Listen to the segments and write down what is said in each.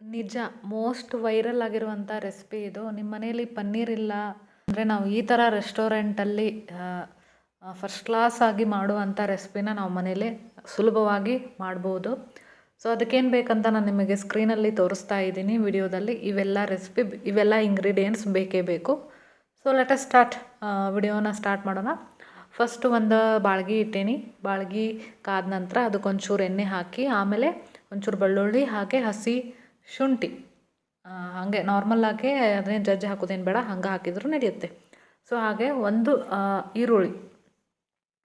ನಿಜ most viral ಆಗಿರುವಂಥ recipe ಇದು. ನಿಮ್ಮ ಮನೇಲಿ ಪನ್ನೀರ್ ಇಲ್ಲ ಅಂದರೆ ನಾವು ಈ ಥರ ರೆಸ್ಟೋರೆಂಟಲ್ಲಿ ಫಸ್ಟ್ ಕ್ಲಾಸ್ ಆಗಿ ಮಾಡುವಂಥ ರೆಸಿಪಿನ ನಾವು ಮನೇಲಿ ಸುಲಭವಾಗಿ ಮಾಡ್ಬೋದು. ಸೊ ಅದಕ್ಕೇನು ಬೇಕಂತ ನಾನು ನಿಮಗೆ ಸ್ಕ್ರೀನಲ್ಲಿ ತೋರಿಸ್ತಾ ಇದ್ದೀನಿ ವಿಡಿಯೋದಲ್ಲಿ. ಇವೆಲ್ಲ ರೆಸಿಪಿ ಇವೆಲ್ಲ ಇಂಗ್ರೀಡಿಯೆಂಟ್ಸ್ ಬೇಕೇ ಬೇಕು. ಸೊ ಲೆಟ್ ಅಸ್ ಸ್ಟಾರ್ಟ್ ವಿಡಿಯೋನ ಸ್ಟಾರ್ಟ್ ಮಾಡೋಣ. ಫಸ್ಟು ಒಂದು ಬಾಳ್ಗಿ ಇಟ್ಟೀನಿ. ಬಾಳ್ಗಿ ಕಾದ ನಂತರ ಅದಕ್ಕೊಂಚೂರು ಎಣ್ಣೆ ಹಾಕಿ, ಆಮೇಲೆ ಒಂಚೂರು ಬೆಳ್ಳುಳ್ಳಿ ಹಾಗೆ ಹಸಿ ಶುಂಠಿ. ಹಾಗೆ ನಾರ್ಮಲ್ಲಾಗೆ ಅದೇನು ಜಜ್ಜಿ ಹಾಕೋದೇನು ಬೇಡ, ಹಂಗೆ ಹಾಕಿದರೂ ನಡೆಯುತ್ತೆ. ಸೊ ಹಾಗೆ ಒಂದು ಈರುಳ್ಳಿ.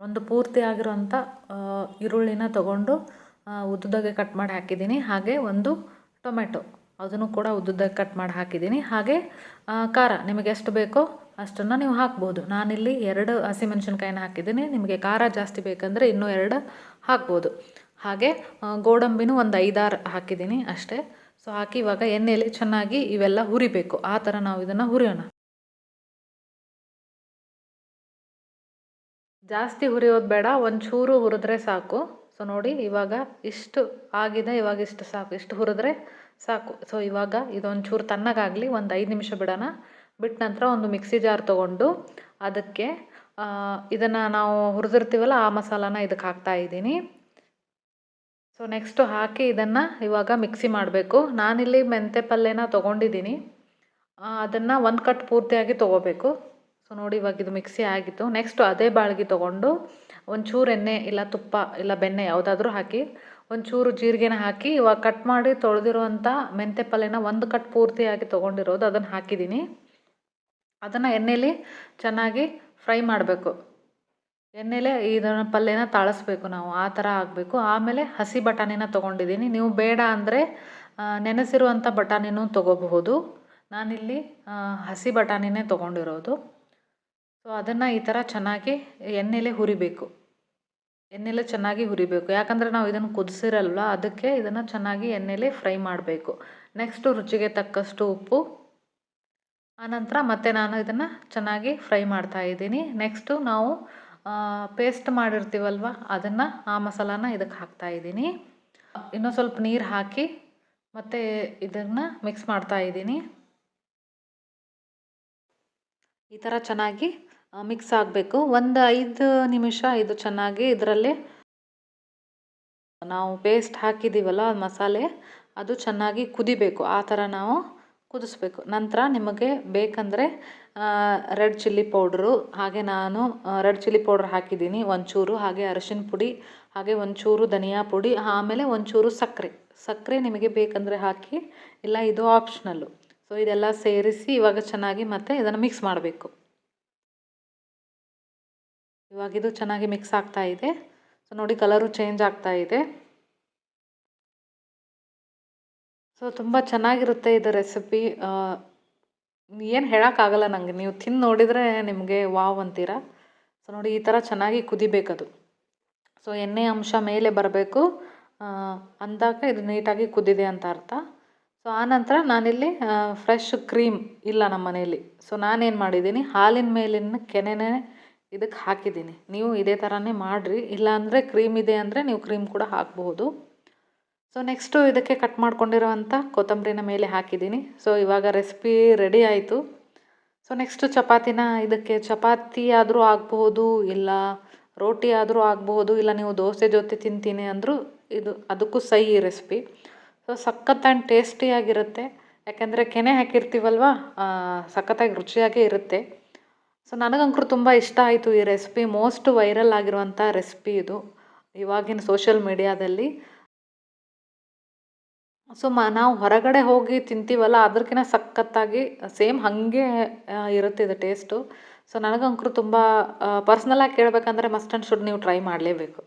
ಒಂದು ಪೂರ್ತಿ ಆಗಿರೋಂಥ ಈರುಳ್ಳಿನ ತಗೊಂಡು ಉದ್ದುದಾಗೆ ಕಟ್ ಮಾಡಿ ಹಾಕಿದ್ದೀನಿ. ಹಾಗೆ ಒಂದು ಟೊಮೆಟೊ ಅದನ್ನು ಕೂಡ ಉದ್ದುದಾಗೆ ಕಟ್ ಮಾಡಿ ಹಾಕಿದ್ದೀನಿ. ಹಾಗೆ ಖಾರ. ನಿಮಗೆ ಎಷ್ಟು ಬೇಕೋ ಅಷ್ಟನ್ನು ನೀವು ಹಾಕ್ಬೋದು. ನಾನಿಲ್ಲಿ ಎರಡು ಹಸಿಮೆಣ್ಸಿನ್ಕಾಯಿನ ಹಾಕಿದ್ದೀನಿ. ನಿಮಗೆ ಖಾರ ಜಾಸ್ತಿ ಬೇಕಂದರೆ ಇನ್ನೂ ಎರಡು ಹಾಕ್ಬೋದು. ಹಾಗೆ ಗೋಡಂಬಿನೂ ಒಂದು ಐದಾರು ಹಾಕಿದ್ದೀನಿ ಅಷ್ಟೇ. ಸೊ ಹಾಕಿ ಇವಾಗ ಎಣ್ಣೆಯಲ್ಲಿ ಚೆನ್ನಾಗಿ ಇವೆಲ್ಲ ಹುರಿಬೇಕು. ಆ ಥರ ನಾವು ಇದನ್ನು ಹುರಿಯೋಣ. ಜಾಸ್ತಿ ಹುರಿಯೋದು ಬೇಡ, ಒಂಚೂರು ಹುರಿದ್ರೆ ಸಾಕು. ಸೊ ನೋಡಿ, ಇವಾಗ ಇಷ್ಟು ಆಗಿದೆ, ಇವಾಗ ಇಷ್ಟು ಸಾಕು. ಇಷ್ಟು ಹುರಿದ್ರೆ ಸಾಕು. ಸೊ ಇವಾಗ ಇದೊಂಚೂರು ತಣ್ಣಗಾಗಲಿ, ಒಂದು ಐದು ನಿಮಿಷ ಬಿಡೋಣ. ಬಿಟ್ಟ ನಂತರ ಒಂದು ಮಿಕ್ಸಿ ಜಾರ್ ತೊಗೊಂಡು ಅದಕ್ಕೆ ಇದನ್ನು ನಾವು ಹುರಿದಿರ್ತೀವಲ್ಲ, ಆ ಮಸಾಲನ ಇದಕ್ಕೆ ಹಾಕ್ತಾ ಇದ್ದೀನಿ. ಸೊ ನೆಕ್ಸ್ಟು ಹಾಕಿ ಇದನ್ನು ಇವಾಗ ಮಿಕ್ಸಿ ಮಾಡಬೇಕು. ನಾನಿಲ್ಲಿ ಮೆಂತೆ ಪಲ್ಯನ ತೊಗೊಂಡಿದ್ದೀನಿ ಅದನ್ನು ಒಂದು ಕಟ್ ಪೂರ್ತಿಯಾಗಿ ತೊಗೋಬೇಕು. ಸೊ ನೋಡಿ ಇವಾಗ ಇದು ಮಿಕ್ಸಿ ಆಗಿತ್ತು. ನೆಕ್ಸ್ಟು ಅದೇ ಬಾಳ್ಗೆ ತೊಗೊಂಡು ಒಂಚೂರು ಎಣ್ಣೆ ಇಲ್ಲ ತುಪ್ಪ ಇಲ್ಲ ಬೆಣ್ಣೆ ಯಾವುದಾದ್ರೂ ಹಾಕಿ, ಒಂಚೂರು ಜೀರಿಗೆನ ಹಾಕಿ ಇವಾಗ ಕಟ್ ಮಾಡಿ ತೊಳೆದಿರುವಂಥ ಮೆಂತೆ ಪಲ್ಯನ ಒಂದು ಕಟ್ ಪೂರ್ತಿಯಾಗಿ ತೊಗೊಂಡಿರೋದು ಅದನ್ನು ಹಾಕಿದ್ದೀನಿ ಅದನ್ನು ಎಣ್ಣೆಯಲ್ಲಿ ಚೆನ್ನಾಗಿ ಫ್ರೈ ಮಾಡಬೇಕು. ಎಣ್ಣೆಲೆ ಇದನ್ನ ಪಲ್ಯನ ತಾಳಿಸ್ಬೇಕು ನಾವು, ಆ ಥರ ಆಗಬೇಕು. ಆಮೇಲೆ ಹಸಿ ಬಟಾಣಿನ ತೊಗೊಂಡಿದ್ದೀನಿ. ನೀವು ಬೇಡ ಅಂದರೆ ನೆನೆಸಿರುವಂಥ ಬಟಾಣಿನೂ ತೊಗೋಬಹುದು. ನಾನಿಲ್ಲಿ ಹಸಿ ಬಟಾಣಿನೇ ತೊಗೊಂಡಿರೋದು. ಸೊ ಅದನ್ನು ಈ ಥರ ಚೆನ್ನಾಗಿ ಎಣ್ಣೆಲೆ ಹುರಿಬೇಕು. ಎಣ್ಣೆಲೆ ಚೆನ್ನಾಗಿ ಹುರಿಬೇಕು. ಯಾಕಂದರೆ ನಾವು ಇದನ್ನು ಕುದಿಸಿರಲ್ವ, ಅದಕ್ಕೆ ಇದನ್ನು ಚೆನ್ನಾಗಿ ಎಣ್ಣೆಲೆ ಫ್ರೈ ಮಾಡಬೇಕು. ನೆಕ್ಸ್ಟು ರುಚಿಗೆ ತಕ್ಕಷ್ಟು ಉಪ್ಪು. ಆನಂತರ ಮತ್ತೆ ನಾನು ಇದನ್ನು ಚೆನ್ನಾಗಿ ಫ್ರೈ ಮಾಡ್ತಾ ಇದ್ದೀನಿ. ನೆಕ್ಸ್ಟು ನಾವು ಪೇಸ್ಟ್ ಮಾಡಿರ್ತೀವಲ್ವ? ಅದನ್ನು ಆ ಮಸಾಲಾನ ಇದಕ್ಕೆ ಹಾಕ್ತಾ ಇದ್ದೀನಿ. ಇನ್ನೂ ಸ್ವಲ್ಪ ನೀರು ಹಾಕಿ ಮತ್ತು ಇದನ್ನು ಮಿಕ್ಸ್ ಮಾಡ್ತಾ ಇದ್ದೀನಿ. ಈ ಥರ ಚೆನ್ನಾಗಿ ಮಿಕ್ಸ್ ಆಗಬೇಕು. ಒಂದು ಐದು ನಿಮಿಷ ಇದು ಚೆನ್ನಾಗಿ ಇದರಲ್ಲಿ ನಾವು ಪೇಸ್ಟ್ ಹಾಕಿದ್ದೀವಲ್ಲ ಮಸಾಲೆ, ಅದು ಚೆನ್ನಾಗಿ ಕುದಿಬೇಕು. ಆ ಥರ ನಾವು ಕುದಿಸ್ಬೇಕು. ನಂತರ ನಿಮಗೆ ಬೇಕಂದರೆ ರೆಡ್ ಚಿಲ್ಲಿ ಪೌಡ್ರು, ಹಾಗೆ ನಾನು ರೆಡ್ ಚಿಲ್ಲಿ ಪೌಡ್ರ್ ಹಾಕಿದ್ದೀನಿ. ಒಂಚೂರು, ಹಾಗೆ ಅರಶಿನ ಪುಡಿ, ಹಾಗೆ ಒಂಚೂರು ಧನಿಯಾ ಪುಡಿ, ಆಮೇಲೆ ಒಂಚೂರು ಸಕ್ಕರೆ. ಸಕ್ಕರೆ ನಿಮಗೆ ಬೇಕಂದರೆ ಹಾಕಿ, ಇಲ್ಲ ಇದು ಆಪ್ಷನಲ್ಲು ಸೊ ಇದೆಲ್ಲ ಸೇರಿಸಿ ಇವಾಗ ಚೆನ್ನಾಗಿ ಮತ್ತೆ ಇದನ್ನು ಮಿಕ್ಸ್ ಮಾಡಬೇಕು. ಇವಾಗಿದು ಚೆನ್ನಾಗಿ ಮಿಕ್ಸ್ ಆಗ್ತಾ ಇದೆ. ಸೊ ನೋಡಿ ಕಲರು ಚೇಂಜ್ ಆಗ್ತಾ ಇದೆ. ಸೊ, ತುಂಬ ಚೆನ್ನಾಗಿರುತ್ತೆ ಇದು ರೆಸಿಪಿ. ಏನು ಹೇಳೋಕ್ಕಾಗಲ್ಲ ನನಗೆ ನೀವು ತಿಂದು ನೋಡಿದರೆ ನಿಮಗೆ ವಾವ್ ಅಂತೀರ. ಸೊ, ನೋಡಿ, ಈ ಥರ ಚೆನ್ನಾಗಿ ಕುದಿಬೇಕದು. ಸೊ, ಎಣ್ಣೆ ಅಂಶ ಮೇಲೆ ಬರಬೇಕು. ಅಂದಾಗ ಇದು ನೀಟಾಗಿ ಕುದಿದೆ ಅಂತ ಅರ್ಥ. ಸೊ ಆನಂತರ ನಾನಿಲ್ಲಿ ಫ್ರೆಶ್ ಕ್ರೀಮ್ ಇಲ್ಲ ನಮ್ಮ ಮನೆಯಲ್ಲಿ. ಸೊ, ನಾನೇನು ಮಾಡಿದ್ದೀನಿ? ಹಾಲಿನ ಮೇಲಿನ ಕೆನೆನೇ ಇದಕ್ಕೆ ಹಾಕಿದ್ದೀನಿ. ನೀವು ಇದೇ ಥರನೇ ಮಾಡಿರಿ. ಇಲ್ಲಾಂದರೆ ಕ್ರೀಮ್ ಇದೆ ಅಂದರೆ ನೀವು ಕ್ರೀಮ್ ಕೂಡ ಹಾಕ್ಬೋದು ಸೊ ನೆಕ್ಸ್ಟು ಇದಕ್ಕೆ ಕಟ್ ಮಾಡ್ಕೊಂಡಿರೋವಂಥ ಕೊತ್ತಂಬರಿನ ಮೇಲೆ ಹಾಕಿದ್ದೀನಿ. ಸೊ ಇವಾಗ ರೆಸಿಪಿ ರೆಡಿ ಆಯಿತು. ಸೊ ನೆಕ್ಸ್ಟು ಚಪಾತಿನ ಇದಕ್ಕೆ ಚಪಾತಿ ಆದರೂ ಆಗಬಹುದು, ಇಲ್ಲ ರೋಟಿ ಆದರೂ ಆಗಬಹುದು, ಇಲ್ಲ ನೀವು ದೋಸೆ ಜೊತೆ ತಿಂತೀನಿ ಅಂದರೂ ಇದು ಅದಕ್ಕೂ ಸೈ ಈ ರೆಸಿಪಿ ಸೊ ಸಖತ್ ಆ್ಯಂಡ್ ಟೇಸ್ಟಿಯಾಗಿರುತ್ತೆ ಯಾಕೆಂದರೆ ಕೆನೆ ಹಾಕಿರ್ತೀವಲ್ವ ಸಖತ್ತಾಗಿ ರುಚಿಯಾಗೇ ಇರುತ್ತೆ. ಸೊ ನನಗಂಕರು ತುಂಬ ಇಷ್ಟ ಆಯಿತು ಈ ರೆಸಿಪಿ ಮೋಸ್ಟ್ ವೈರಲ್ ಆಗಿರುವಂಥ ರೆಸಿಪಿ ಇದು. ಇವಾಗಿನ ಸೋಷಿಯಲ್ ಮೀಡಿಯಾದಲ್ಲಿ ಸೊ ಮ, ನಾವು ಹೊರಗಡೆ ಹೋಗಿ ತಿಂತೀವಲ್ಲ ಅದ್ರಕ್ಕಿಂತ ಸಖತ್ತಾಗಿ, ಸೇಮ್ ಹಾಗೆ ಇರುತ್ತೆ ಇದು ಟೇಸ್ಟು. ಸೊ ನನಗಂಕರು ತುಂಬ ಪರ್ಸ್ನಲಾಗಿ ಕೇಳಬೇಕಂದ್ರೆ ಮಸ್ಟ್ ಆ್ಯಂಡ್ ಶುಡ್ ನೀವು ಟ್ರೈ ಮಾಡಲೇಬೇಕು.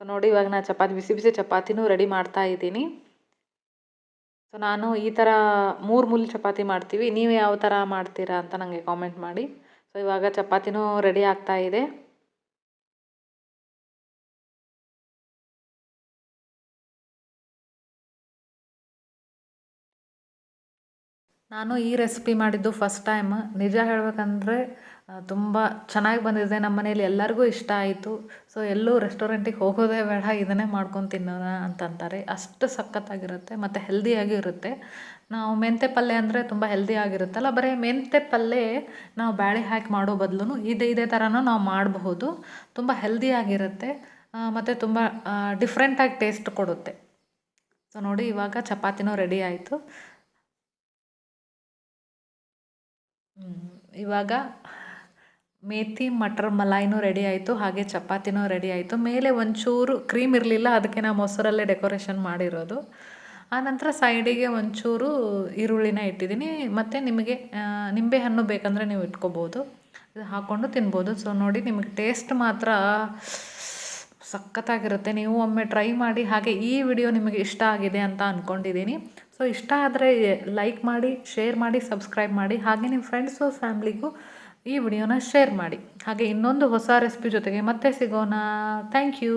ಸೊ ನೋಡಿ, ಇವಾಗ ನಾನು ಚಪಾತಿ, ಬಿಸಿ ಬಿಸಿ ಚಪಾತಿನೂ ರೆಡಿ ಮಾಡ್ತಾ ಇದ್ದೀನಿ. ಸೊ ನಾನು ಈ ಥರ ಮೂರು ಮೂಲಿ ಚಪಾತಿ ಮಾಡ್ತೀವಿ. ನೀವು ಯಾವ ಥರ ಮಾಡ್ತೀರಾ ಅಂತ ನನಗೆ ಕಾಮೆಂಟ್ ಮಾಡಿ. ಸೊ ಇವಾಗ ಚಪಾತಿನೂ ರೆಡಿ ಆಗ್ತಾ ಇದೆ. ನಾನು ಈ ರೆಸಿಪಿ ಮಾಡಿದ್ದು ಫಸ್ಟ್ ಟೈಮ್ ನಿಜ ಹೇಳಬೇಕಂದ್ರೆ ತುಂಬ ಚೆನ್ನಾಗಿ ಬಂದಿದೆ. ನಮ್ಮ ಮನೇಲಿ ಎಲ್ಲರಿಗೂ ಇಷ್ಟ ಆಯಿತು. ಸೊ ಎಲ್ಲೂ ರೆಸ್ಟೋರೆಂಟಿಗೆ ಹೋಗೋದೇ ಬೇಡ. ಇದನ್ನೇ ಮಾಡ್ಕೊಂಡು ತಿನ್ನೋಣ ಅಂತಂತಾರೆ ಅಷ್ಟು ಸಖತ್ತಾಗಿರುತ್ತೆ ಮತ್ತು ಹೆಲ್ದಿಯಾಗಿ ಇರುತ್ತೆ ನಾವು ಮೆಂತೆ ಪಲ್ಯ ಅಂದರೆ ತುಂಬ ಹೆಲ್ದಿ ಆಗಿರುತ್ತಲ್ಲ, ಬರೀ ಮೆಂತೆ ಪಲ್ಯ ನಾವು ಬ್ಯಾಳೆ ಹಾಕಿ ಮಾಡೋ ಬದಲು ಇದೇ ಇದೇ ಥರನೂ ನಾವು ಮಾಡಬಹುದು. ತುಂಬ ಹೆಲ್ದಿಯಾಗಿರುತ್ತೆ ಮತ್ತು ತುಂಬ ಡಿಫ್ರೆಂಟಾಗಿ ಟೇಸ್ಟ್ ಕೊಡುತ್ತೆ. ಸೊ ನೋಡಿ ಇವಾಗ ಚಪಾತಿನೂ ರೆಡಿ ಆಯಿತು. ಇವಾಗ ಮೇಥಿ ಮಟರ್, ಮಲಾಯಿನೂ ರೆಡಿ ಆಯಿತು, ಹಾಗೆ ಚಪಾತಿನೂ ರೆಡಿ ಆಯಿತು. ಮೇಲೆ ಒಂಚೂರು ಕ್ರೀಮ್ ಇರಲಿಲ್ಲ, ಅದಕ್ಕೆ ನಾವು ಮೊಸರಲ್ಲೇ ಡೆಕೋರೇಷನ್ ಮಾಡಿರೋದು. ಆನಂತರ ಸೈಡಿಗೆ ಒಂಚೂರು ಈರುಳ್ಳಿನ ಇಟ್ಟಿದ್ದೀನಿ. ಮತ್ತು ನಿಮಗೆ ನಿಂಬೆ ಹಣ್ಣು ಬೇಕಂದರೆ ನೀವು ಇಟ್ಕೋಬೋದು. ಹಾಕ್ಕೊಂಡು ತಿನ್ಬೋದು. ಸೊ ನೋಡಿ, ನಿಮಗೆ ಟೇಸ್ಟ್ ಮಾತ್ರ ಸಖತ್ತಾಗಿರುತ್ತೆ. ನೀವು ಒಮ್ಮೆ ಟ್ರೈ ಮಾಡಿ ಹಾಗೆ ಈ ವಿಡಿಯೋ ನಿಮಗೆ ಇಷ್ಟ ಆಗಿದೆ ಅಂತ ಅಂದ್ಕೊಂಡಿದ್ದೀನಿ ಸೊ ಇಷ್ಟ ಆದರೆ ಲೈಕ್ ಮಾಡಿ ಶೇರ್ ಮಾಡಿ ಸಬ್ಸ್ಕ್ರೈಬ್ ಮಾಡಿ, ಹಾಗೆ ನಿಮ್ಮ ಫ್ರೆಂಡ್ಸು ಫ್ಯಾಮ್ಲಿಗೂ ಈ ವಿಡಿಯೋನ ಶೇರ್ ಮಾಡಿ. ಹಾಗೆ ಇನ್ನೊಂದು ಹೊಸ ರೆಸಿಪಿ ಜೊತೆಗೆ ಮತ್ತೆ ಸಿಗೋಣ. Thank you